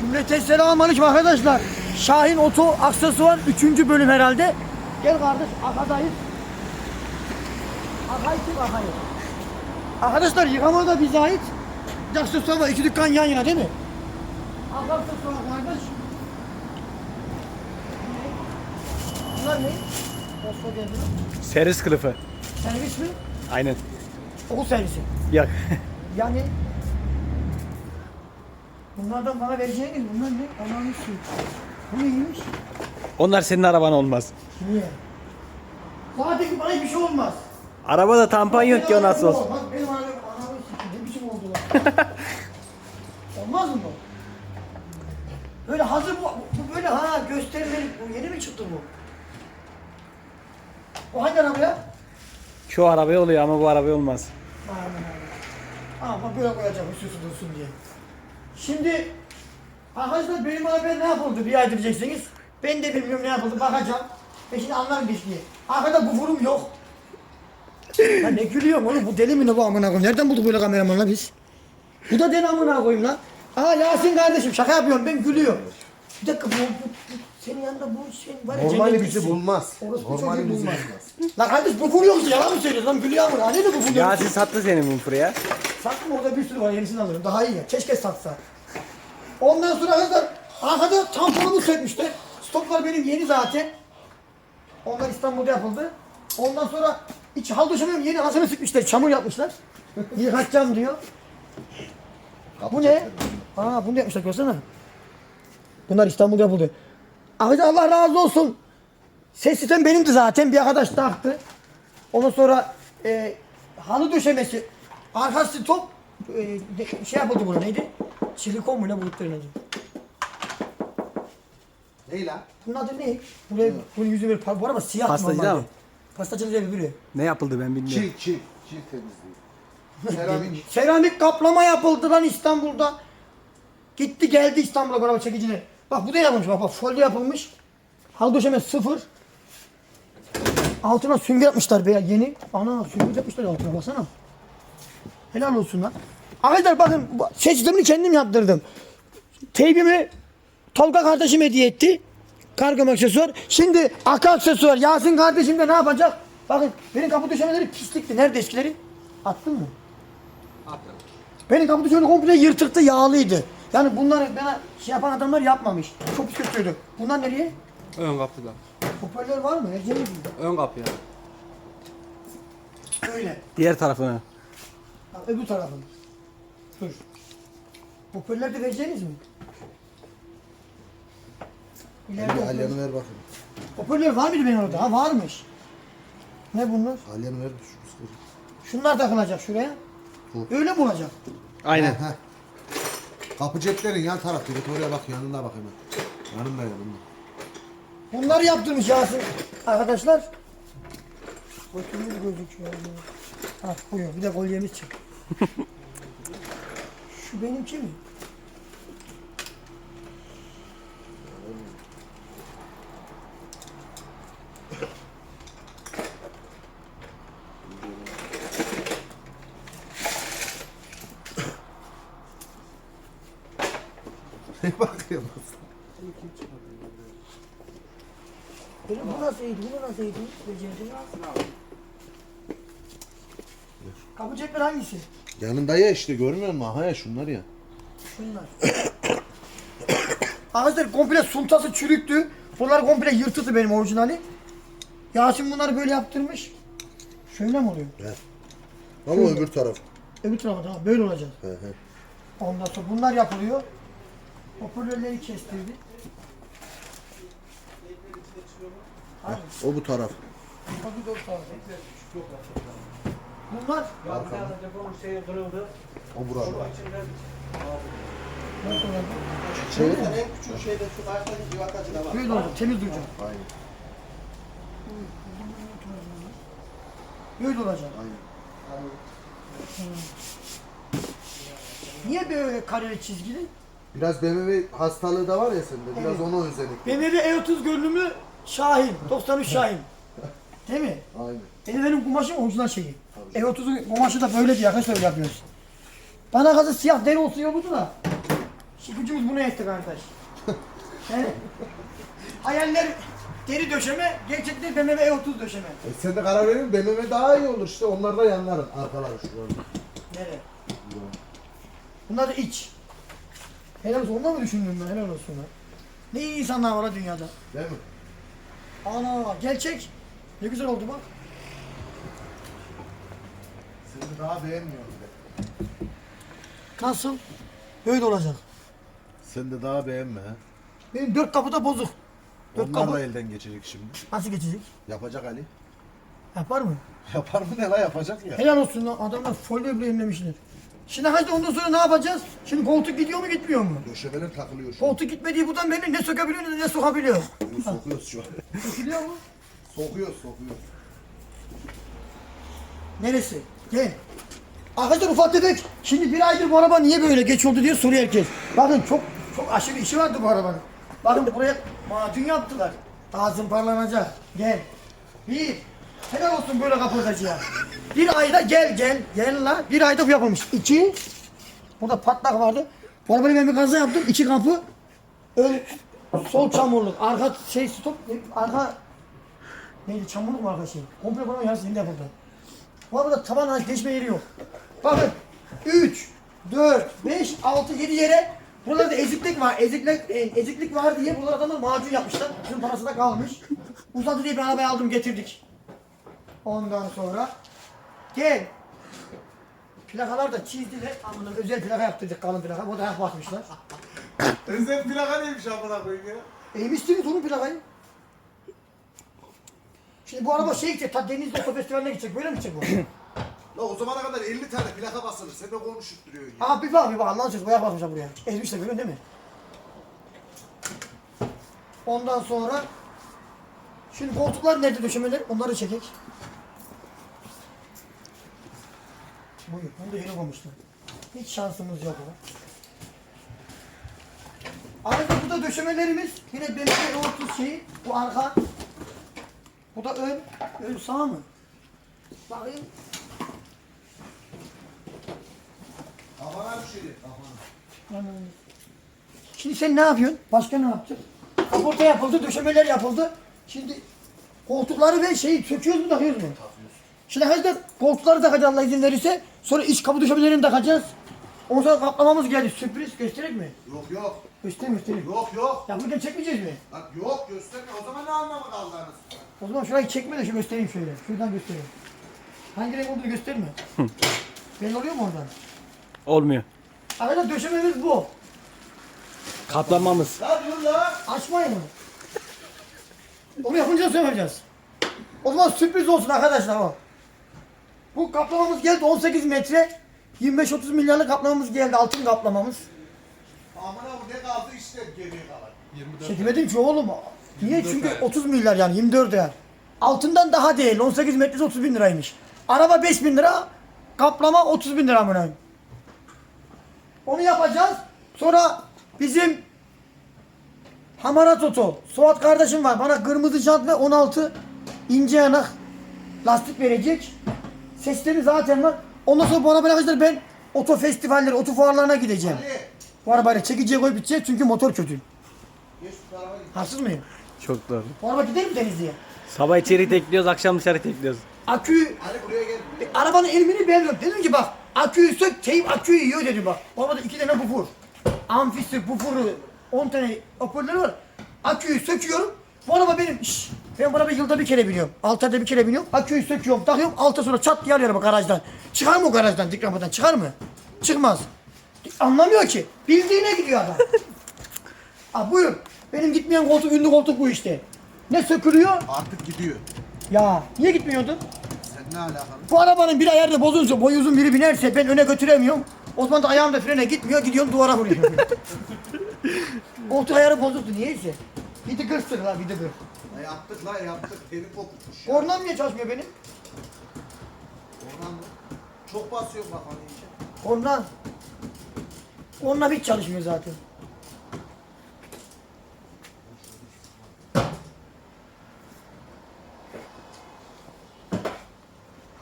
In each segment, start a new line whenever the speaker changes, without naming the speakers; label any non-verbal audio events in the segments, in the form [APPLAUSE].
Cümleten selamünaleyküm arkadaşlar. Şahin Oto Aksesuar 3. bölüm herhalde. Gel kardeş arkadayız. Arkayı kim arkayı? Arkadaşlar yıkama da bize ait. Aksesuar var. iki dükkan yan yana değil mi? Arka aksesuar kardeş. Bunlar ne? Nasıl geldi?
Servis kılıfı.
Servis mi?
Aynen.
Okul servisi.
Yok.
Yani bunlardan bana vereceğiniz bunlar ne? Ananı su. Bu neymiş?
Onlar senin araban olmaz.
Niye? Zaten bana hiçbir şey olmaz.
Arabada tampon yok ki o nasıl olsun.
Bak benim arabam anamı sikti. Ne biçim oldu lan? [LAUGHS] olmaz mı bu? Böyle hazır bu, bu böyle ha gösterilir. Bu yeni mi çıktı bu? O hangi arabaya?
Şu arabaya oluyor ama bu arabaya olmaz.
Aman aman. Ama böyle koyacağım üstüsü dursun diye. Şimdi arkadaşlar benim arabaya ne yapıldı bir ay diyeceksiniz. Ben de bilmiyorum ne yapıldı bakacağım. Ben şimdi anlarım bir şey. Arkada bu vurum yok. Ya ne gülüyorsun oğlum bu deli mi ne bu amına koyayım? Nereden bulduk böyle kameramanla biz? Bu da deli amına koyayım lan. Aa Yasin kardeşim şaka yapıyorum ben gülüyorum. Bir dakika bu, bu senin yanında bu şey var ya
Normali
cennetliksin.
bizi bulmaz.
Orası bu
Normali
çocuğu
bizi
bulmaz.
bulmaz.
Lan kardeş bu vuruyor musun yalan mı söylüyorsun lan gülüyor amına. Hani de bu vuruyor?
Yasin sattı senin bu fıraya.
Sattım orada bir sürü var yenisini alırım. Daha iyi ya. Keşke satsa. Ondan sonra arkadaşlar arkada tamponumu sökmüşler. Stoplar benim yeni zaten. Onlar İstanbul'da yapıldı. Ondan sonra iç hal döşemem yeni hasını sıkmışlar. Çamur yapmışlar. [LAUGHS] Yıkatacağım diyor. Bu ne? Aa bunu da yapmışlar görsene. Bunlar İstanbul'da yapıldı. Arkadaşlar Allah razı olsun. Ses sistem benimdi zaten. Bir arkadaş taktı. Ondan sonra e, halı döşemesi, arkası top e, de- şey yapıldı buna neydi? Silikon mu ne bulutların adı?
Ney lan?
Bunun adı ne? Buraya bunun yüzü böyle par- bu araba siyah
Pastacı
normalde.
mı?
Pastacının evi böyle.
Ne yapıldı ben bilmiyorum.
Çil, çil. Çil temizliği. Seramik.
Seramik kaplama yapıldı lan İstanbul'da. Gitti geldi İstanbul'a bu araba çekicine. Bak bu da yapılmış bak bak folyo yapılmış. Halı döşeme sıfır. Altına süngü yapmışlar be ya yeni. Ana süngü yapmışlar altına baksana. Helal olsun lan. Arkadaşlar bakın sistemini kendim yaptırdım. Teybimi Tolga kardeşim hediye etti. Kargım aksesuar. Şimdi Aka aksesuar. Yasin kardeşim de ne yapacak? Bakın benim kapı döşemeleri pislikti. Nerede eskileri? Attın mı?
Attım.
Benim kapı döşemeli komple yırtıktı, yağlıydı. Yani bunları bana şey yapan adamlar yapmamış. Çok pis kötüydü. Bunlar nereye?
Ön kapıda.
Hoparlör var mı? Eceli değil.
Ön kapıya.
Öyle.
Diğer tarafına.
Bak, öbür tarafın. Dur. Hoparlör de vereceğiniz mi? İleride
Ali,
hoparlör.
Alyan'ı ver bakayım.
Hoparlör var mıydı benim orada? Ha varmış. Ne bunlar?
Alyan'ı ver. Şu sıkır.
Şunlar takılacak şuraya.
Bu.
Öyle mi olacak?
Aynen.
Heh. Kapı ceplerin yan tarafı. Git oraya bak yanına bak hemen. Yanında yanında.
Bunları yaptırmış Yasin arkadaşlar. Bakayım gözüküyor. Ha buyur bir de kolyemiz çık. [LAUGHS] Şu benimki mi?
Bakıyorsun?
Benim bu nasıl iyiydi? Bu nasıl iyiydi? Becerdin Kapı cepler hangisi?
Yanında ya işte görmüyor musun? Aha ya şunlar ya.
Şunlar. [COUGHS] Arkadaşlar komple suntası çürüktü. Bunlar komple yırtıldı benim orijinali. Yasin bunları böyle yaptırmış. Şöyle mi oluyor?
Ama öbür taraf.
Öbür tarafa tamam böyle olacak.
He he.
Ondan sonra bunlar yapılıyor. Hoparlörleri kestirdi. Hadi.
O bu taraf.
Tabii doğru tarafı. Bunlar
O burada.
nasıl olacak?
Çevir.
En küçük şeyde şu karşıdaki civatacıda var.
Böyle olacak, temiz duracak.
Aynen.
Böyle olacak. Niye böyle kareli çizgili?
Biraz BMW hastalığı da var ya sende. Biraz ona özellik.
BMW E30 görünümlü Şahin. 93 Şahin. Değil mi?
Aynen.
Benim benim kumaşım orijinal şeyi. E30'un kumaşı da böyle diye arkadaşlar öyle yapıyoruz. Bana kalsa siyah deri olsun yoktu da. İşi gücümüz buna yetti kardeş. [LAUGHS] He? Hayaller deri döşeme, gerçekten BMW E30 döşeme.
E sen de karar verin BMW daha iyi olur işte onlarda yanlarım arkaları şuralarda.
Nereye? Bunlar da iç. Helal olsun. Ondan mı düşündün ben? Helal olsun lan. Ne iyi insanlar var ha dünyada.
Değil mi?
Ana gerçek. Ne güzel oldu bak.
Seni daha beğenmiyorum de.
Nasıl? Böyle olacak.
Sen de daha beğenme ha.
Benim dört kapı da bozuk. Dört
Onlar
kapı.
da elden geçecek şimdi.
Nasıl geçecek?
Yapacak Ali.
Yapar mı?
Yapar mı ne la yapacak ya.
Helal olsun lan. Adamlar folyo bile yemlemişler. Şimdi hadi ondan sonra ne yapacağız? Şimdi koltuk gidiyor mu gitmiyor mu?
Döşemeler takılıyor şu an.
Koltuk gitmediği buradan belli ne sökebiliyor ne sokabiliyor.
Bunu sokuyoruz şu an.
Sökülüyor mu?
sokuyoruz sokuyoruz.
Neresi? Gel. Arkadaşlar ufak tefek. Şimdi bir aydır bu araba niye böyle geç oldu diye soruyor herkes. Bakın çok çok aşırı işi vardı bu arabanın. Bakın buraya macun yaptılar. Daha zımparlanacak. Gel. Bir. Helal olsun böyle kapatacıya. Bir ayda gel gel. Gel la. Bir ayda bu yapılmış. İki. Burada patlak vardı. Arabayı ben bir kaza yaptım. İki kapı. Ön, sol çamurluk. Arka şey stop. Arka neydi çamurluk mu arka şey? Komple bunun yarısı yeni yapıldı. Bu arada taban hariç değişme yeri yok. Bakın 3, 4, 5, 6, 7 yere buralarda eziklik var. Eziklik, e, eziklik var diye buralarda adamlar macun yapmışlar. Bizim parası da kalmış. Uzadı diye bir arabayı aldım getirdik. Ondan sonra gel. Plakalar da çizdiler. Amına özel plaka yaptırdık kalın plaka. Bu da ayak basmışlar. [LAUGHS]
Özel plaka neymiş amına koyayım ya?
Eğmiştiniz onun plakayı. Şimdi bu araba şey gidecek, ta Denizli Oto Festivali'ne gidecek. Böyle mi gidecek bu? [CLEARS THROAT]
La o zamana kadar 50 tane plaka basılır. Sen de konuşup duruyorsun ya.
Aha bir bak bir bak Allah'ın sözü bayağı bakmışlar buraya. Ezmişler görüyorsun değil mi? Ondan sonra Şimdi koltuklar nerede döşemeler? Onları çekek. Buyur. Bunu da yeni koymuşlar. Hiç şansımız yok o. Ayrıca bu da döşemelerimiz. Yine BMW E30 şeyi. Bu arka. Bu da ön. Ön sağ mı? Bakayım.
Kafana bir şey kafana.
Şimdi sen ne yapıyorsun? Başka ne yaptık? Kaporta yapıldı, döşemeler yapıldı. Şimdi koltukları ve şeyi söküyoruz mu takıyoruz mu? Şimdi arkadaşlar koltukları takacağız Allah izin verirse. Sonra iç kapı döşemelerini takacağız. Ondan sonra kaplamamız geldi. Sürpriz gösterek mi?
Yok yok.
Göstereyim göstereyim.
Yok yok.
Ya buradan çekmeyeceğiz mi?
Lan yok gösterme. O zaman ne anlamı kaldı anasını?
O zaman şurayı çekme de şu göstereyim şöyle. Şuradan göstereyim. Hangi renk olduğunu gösterme. Belli oluyor mu oradan?
Olmuyor.
Arkadaşlar döşememiz bu.
Kaplanmamız.
La dur la.
Açmayın onu. Onu yapınca söylemeyeceğiz. O zaman sürpriz olsun arkadaşlar o. Bu kaplamamız geldi 18 metre. 25-30 milyarlık kaplamamız geldi altın kaplamamız.
Amına bu ne kaldı işte geriye kalan.
Çekemedim ki oğlum. Niye? Çünkü 30 milyar yani 24 yani. Altından daha değil. 18 metresi 30 bin liraymış. Araba 5 bin lira. Kaplama 30 bin lira mı? Onu yapacağız. Sonra bizim Hamarat Oto. Suat kardeşim var. Bana kırmızı jant ve 16 ince yanak lastik verecek. Sesleri zaten var. Ondan sonra bu arabayla arkadaşlar ben oto festivalleri, oto fuarlarına gideceğim.
Ali.
Bu arabayla çekiciye koyup bitecek çünkü motor kötü. Haksız mıyım?
Çok doğru.
Bu araba gider mi Denizli'ye?
Sabah içeri tekliyoruz, akşam dışarı tekliyoruz.
Akü,
Ali buraya gel.
e, arabanın elimini beğenmiyorum. Dedim ki bak, aküyü sök, teyip aküyü yiyor dedim bak. Bu arabada iki tane bufur. Amfisi, bufuru, 10 tane hoparlörü var. Aküyü söküyorum. Bu araba benim, şşş, ben bu arabayı yılda bir kere biniyorum. Altı ayda bir kere biniyorum. Aküyü söküyorum, takıyorum. Altı sonra çat diye alıyorum garajdan. Çıkar mı o garajdan, dikramadan? Çıkar mı? Çıkmaz. Anlamıyor ki. Bildiğine gidiyor adam. [LAUGHS] Ha buyur. Benim gitmeyen koltuk, ünlü koltuk bu işte. Ne sökülüyor?
Artık gidiyor.
Ya niye gitmiyordun?
Sen ne alakalı?
Bu arabanın bir ayarda bozulunca boyu uzun biri binerse ben öne götüremiyorum. O zaman da ayağım da frene gitmiyor gidiyorum duvara vuruyorum. [LAUGHS] Koltuk ayarı bozuktu niyeyse. Bir de gırstık la bir de gır.
La yaptık la yaptık. Beni kopmuş.
Kornam niye çalışmıyor benim?
Oradan mı? Çok basıyor kafanı iyice.
Korna. Korna hiç çalışmıyor zaten.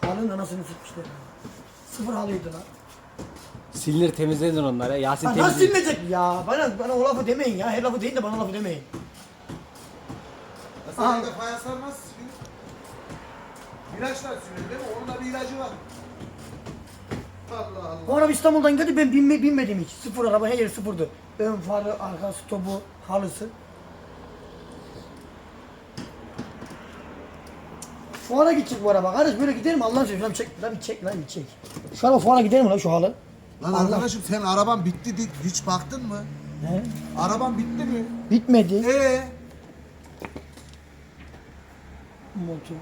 Halının anasını sıkmışlar. Sıfır halıydı lan.
Silinir temizlenir onlar ya. Yasin
Ha, nasıl
temizlenir.
silmeyecek ya? Bana, bana o lafı demeyin ya. Her lafı deyin de bana lafı demeyin.
Ya Sen de fayaslar nasıl siliyor? İlaçlar siliyor değil mi? Onun da bir ilacı var. Allah Allah.
Bu araba İstanbul'dan geldi ben binme, binmedim hiç. Sıfır araba her yeri sıfırdı. Ön farı, arka stopu, halısı. Fuara gidecek bu araba. Kardeş böyle gidelim Allah'ını seversen çek. Lan bir çek lan bir çek. Şu araba fuara gidelim mi lan şu halı?
Lan
Allah.
arkadaşım sen araban bitti di- hiç baktın mı?
He?
Araban bitti mi?
Bitmedi.
Ee?
Motor.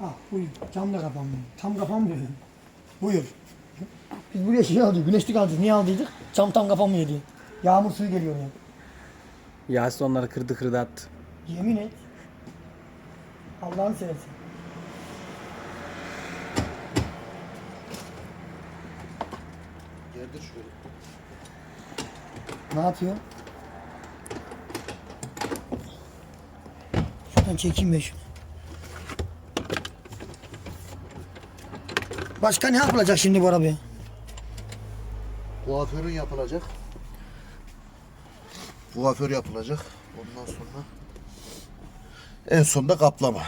Ah buyur. Cam da kapanmıyor. Tam kapanmıyor. Buyur. Biz buraya şey aldık. Güneşlik aldık. Niye aldıydık? Cam tam kapanmıyor diye. Yağmur suyu geliyor ya.
Yasin onları kırdı kırdı attı.
Yemin et. Allah'ını seversen.
Gerdir şöyle.
Ne yapıyor? Şuradan çekeyim ben şunu. Başka ne yapılacak şimdi bu arabaya?
Kuaförün yapılacak. Kuaför yapılacak. Ondan sonra en sonunda kaplama.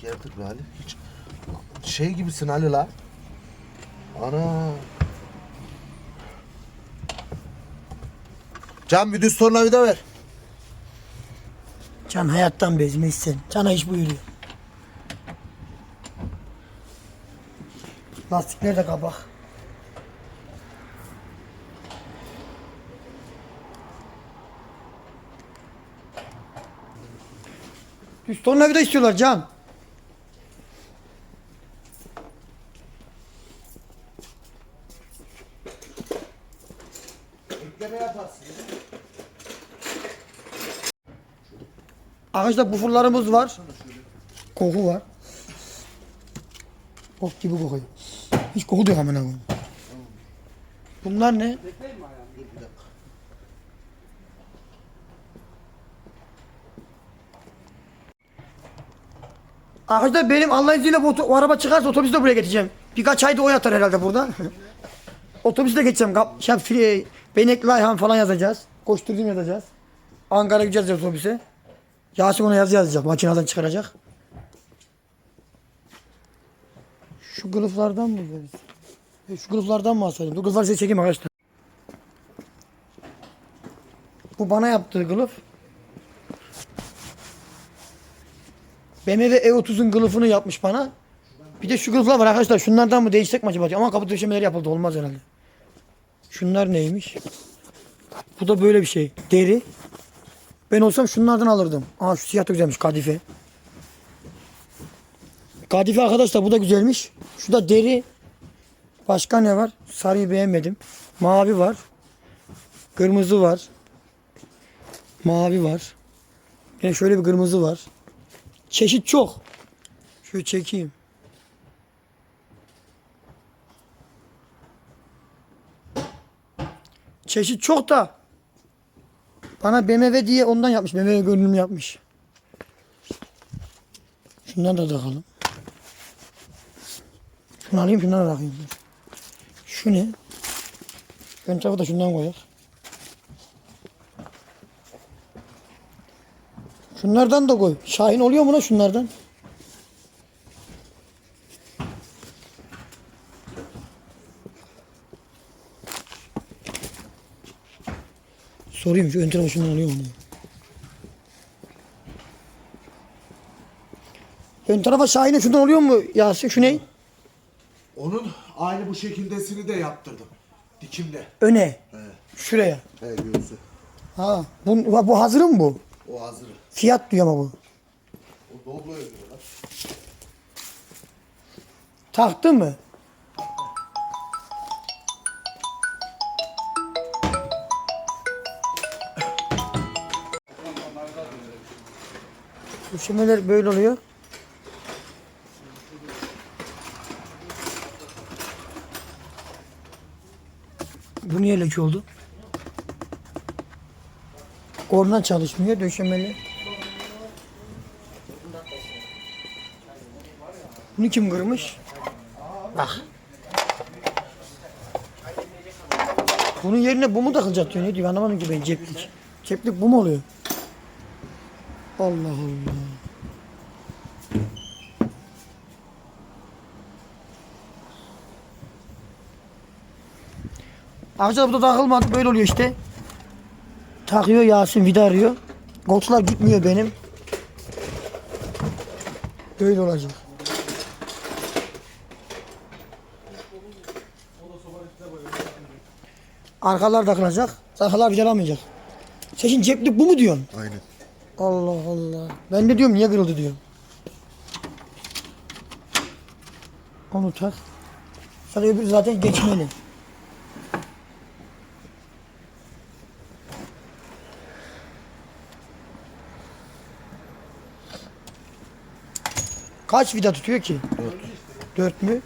Geldik be Ali. Hiç şey gibisin Ali la. Ana. Can bir düz tornavida ver.
Can hayattan bezmiş sen. Cana iş buyuruyor. Lastikler de kabak. Düz tornavida istiyorlar Can.
Ekleme yaparsın.
Ağaçta bufurlarımız var. Koku var. Bok gibi kokuyor. Hiç koku da yok amına koyayım. Bunlar ne? Arkadaşlar benim Allah'ın izniyle bu, oto- o araba çıkarsa otobüsü de buraya getireceğim. Birkaç ayda o yatar herhalde burada. [LAUGHS] Otobüsle geçeceğim. Kap, şey, fri- Benekli Ayhan falan yazacağız. Koşturduğum yazacağız. Ankara gideceğiz otobüse. Yasin ona yazı yazacak. Makineden çıkaracak. Şu kılıflardan mı veririz? Şu kılıflardan mı alsaydım? Dur kılıfları size çekeyim arkadaşlar. Bu bana yaptığı kılıf. BMW E30'un kılıfını yapmış bana. Bir de şu kılıflar var arkadaşlar. Şunlardan mı değişsek mi acaba? Ama kapı döşemeleri yapıldı. Olmaz herhalde. Şunlar neymiş? Bu da böyle bir şey. Deri. Ben olsam şunlardan alırdım. Aa şu siyah da güzelmiş kadife. Kadife arkadaşlar bu da güzelmiş. Şu da deri. Başka ne var? Sarıyı beğenmedim. Mavi var. Kırmızı var. Mavi var. Yine şöyle bir kırmızı var. Çeşit çok. Şöyle çekeyim. Çeşit çok da bana BMW diye ondan yapmış. BMW görünüm yapmış. Şundan da takalım. Şunu alayım şundan da takayım. Şu ne? Ön tarafı da şundan koyak. Şunlardan da koy. Şahin oluyor mu lan şunlardan? Sorayım şu ön tarafı şundan oluyor mu? diye. Ön tarafa Şahin'e şundan oluyor mu Yasin? Şu ne?
Onun aynı bu şekildesini de yaptırdım. Dikimle.
Öne.
He.
Şuraya.
He göğsü.
Ha. Bu, bu hazır mı bu?
O hazır.
Fiyat diyor ama bu.
O doblo ödüyorlar.
Taktı mı? Döşemeler böyle oluyor. Bu niye leke oldu? Korna çalışmıyor döşemeli. Bunu kim kırmış? Bak. Bunun yerine bu mu takılacak diyor. Ne diyor anlamadım ki ben ceplik. Ceplik bu mu oluyor? Allah Allah. Arkadaşlar bu da takılmadı. Böyle oluyor işte. Takıyor Yasin vida arıyor. Koltuklar gitmiyor benim. Böyle olacak. Arkalar takılacak. Arkalar vidalamayacak. Şimdi ceplik bu mu diyorsun?
Aynen.
Allah Allah. Ben de diyorum niye kırıldı diyorum. Onu tak. Sonra öbürü zaten geçmeli. Kaç vida tutuyor ki? Dört. Dört mü?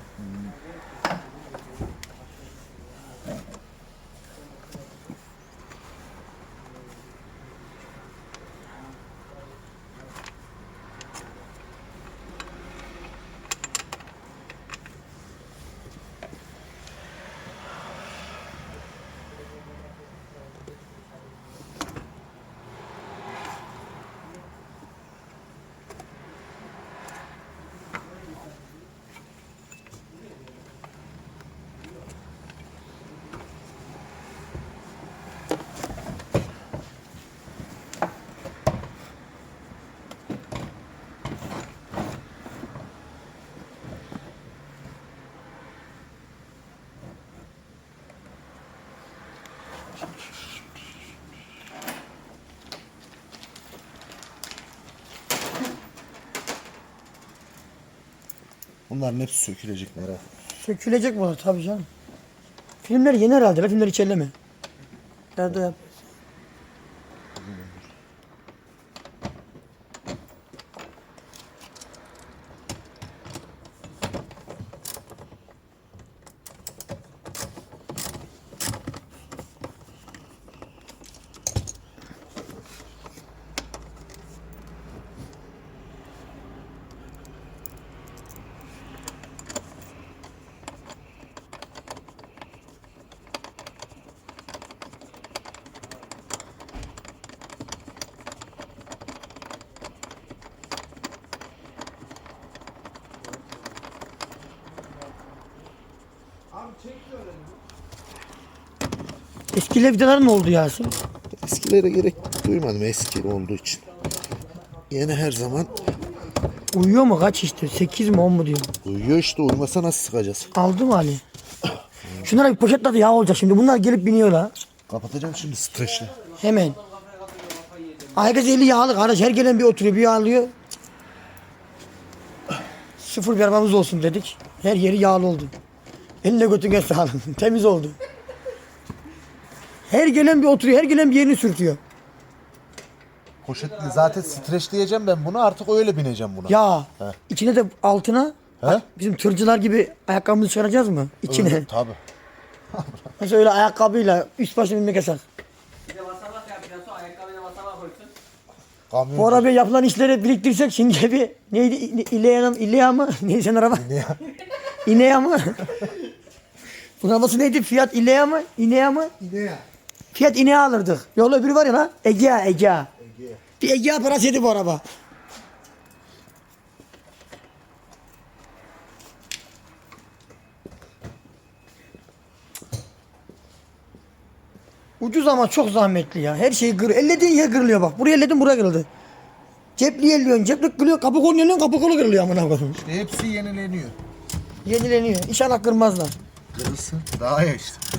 Bunların hepsi sökülecek merak.
Sökülecek bu tabii canım. Filmler yeni herhalde. Filmler hiç elleme. Nerede yap? Eski videolar ne oldu Yasin?
Eskilere gerek duymadım eski olduğu için. Yeni her zaman
Uyuyor mu kaç işte? 8 mi 10 mu diyor.
uyuyor işte uyumasa nasıl sıkacağız?
Aldı mı Ali? Şunlara bir poşetle de yağ olacak şimdi. Bunlar gelip biniyorlar.
Kapatacağım şimdi streçle.
Hemen. Herkes eli yağlı kardeş. Her gelen bir oturuyor bir yağlıyor. Sıfır bir arabamız olsun dedik. Her yeri yağlı oldu. Eline götüne sağlık. [LAUGHS] Temiz oldu. Her gelen bir oturuyor. Her gelen bir yerini sürtüyor.
Poşetli zaten streç diyeceğim ben bunu artık öyle bineceğim buna.
Ya
He.
içine de altına
He?
bizim tırcılar gibi ayakkabımızı çıkaracağız mı? İçine.
Öyle, tabii. [LAUGHS]
Mesela öyle ayakkabıyla üst başına binmek yasak.
Bir de basamak yap biraz sonra ayakkabıyla basamak koysun.
Kamyon.
Bu arabaya yapılan işleri biriktirsek şimdi bir neydi İ- İlea mı? İlea [LAUGHS] mı? Neydi senin araba?
Ne?
İnea mı? [LAUGHS] Bunun arabası neydi? Fiyat İlea mı? İnea mı?
Ne?
Fiyat İnea alırdık. Yolda öbürü var ya lan. Egea, Egea. Bir Egea parası yedi bu araba. Ucuz ama çok zahmetli ya. Her şey kır. Ellediğin yer kırılıyor bak. Buraya elledin buraya kırıldı. Cepli elliyorsun. Ceplik kırılıyor. Kapı kolu elliyorsun. Kapı kolu kırılıyor amına koyayım.
İşte hepsi yenileniyor.
Yenileniyor. İnşallah kırmazlar.
Kırılsın. Daha ya işte.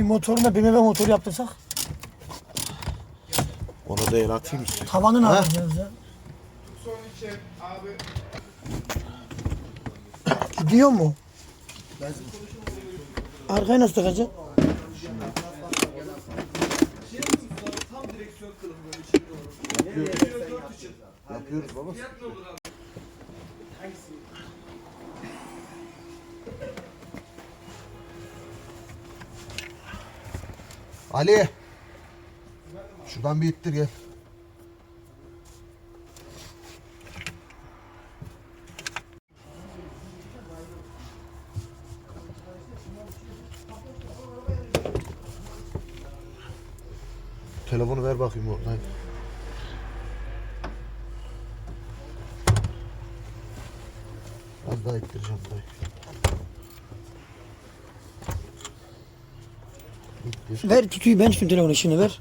Bir motoruna BMW motor yaptırsak.
Ona da el atayım işte.
Tavanı ne
Ha?
yapacağız ya? Gidiyor mu? Arkaya nasıl takacaksın?
Yapıyoruz. Baba. Ali. Şuradan bir ittir gel. Telefonu ver bakayım oradan. Az daha ittireceğim dayı.
Ver tutuyu ben tutayım telefonu şimdi ver.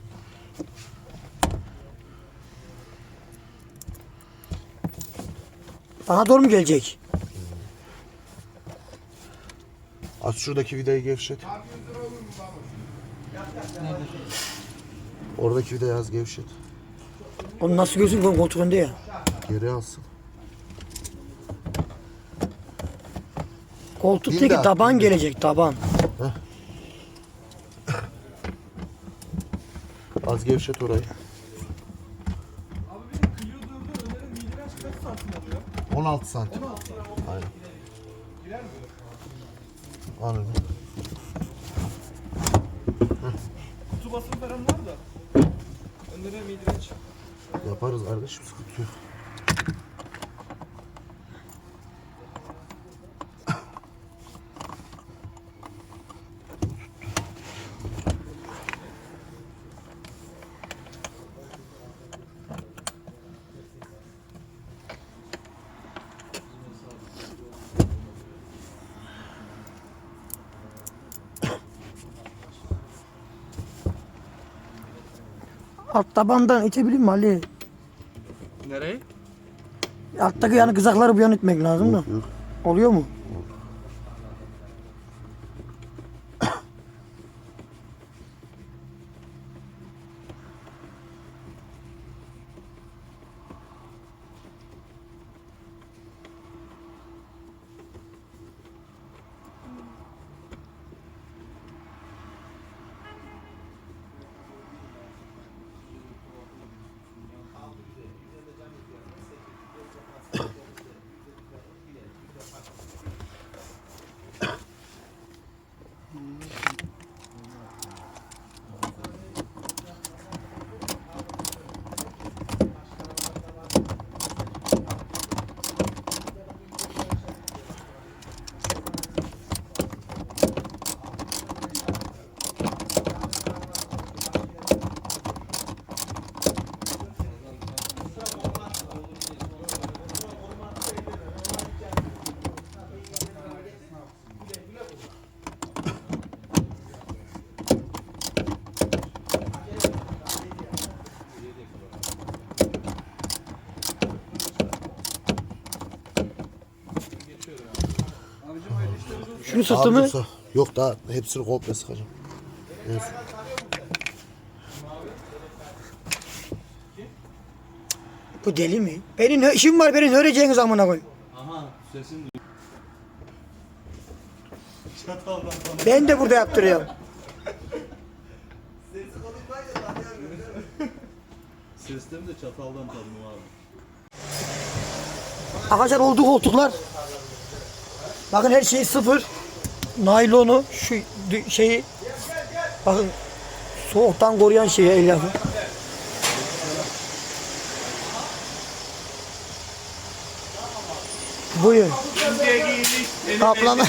Bana doğru mu gelecek?
Az şuradaki vidayı gevşet. Oradaki vidayı az gevşet.
Onu nasıl gözün koltuğun önünde ya.
Geri alsın.
Koltuktaki
daha,
taban gelecek taban.
Az gevşet orayı. 16 santim. Aynen. Anladım.
Kutu basım falan var da. Önlere midreç.
Yaparız kardeşim sıkıntı yok.
Alt tabandan itebilir mi Ali?
Nereye?
Alttaki yani kızakları bir yan itmek lazım da.
Yok.
Oluyor mu? Şunu sıktı mı?
Yok daha hepsini komple sıkacağım. Evet.
Bu deli mi? Benim ne işim var benim öreceğiniz amına koyayım.
Aha sesin duyuyor.
Ben de burada yaptırıyorum.
Seslerini de çataldan tanıdım abi.
Arkadaşlar oldu koltuklar. Bakın her şey sıfır. Naylonu şu şeyi bakın soğuktan koruyan şeyi elyafı. Buyur. Kaplama.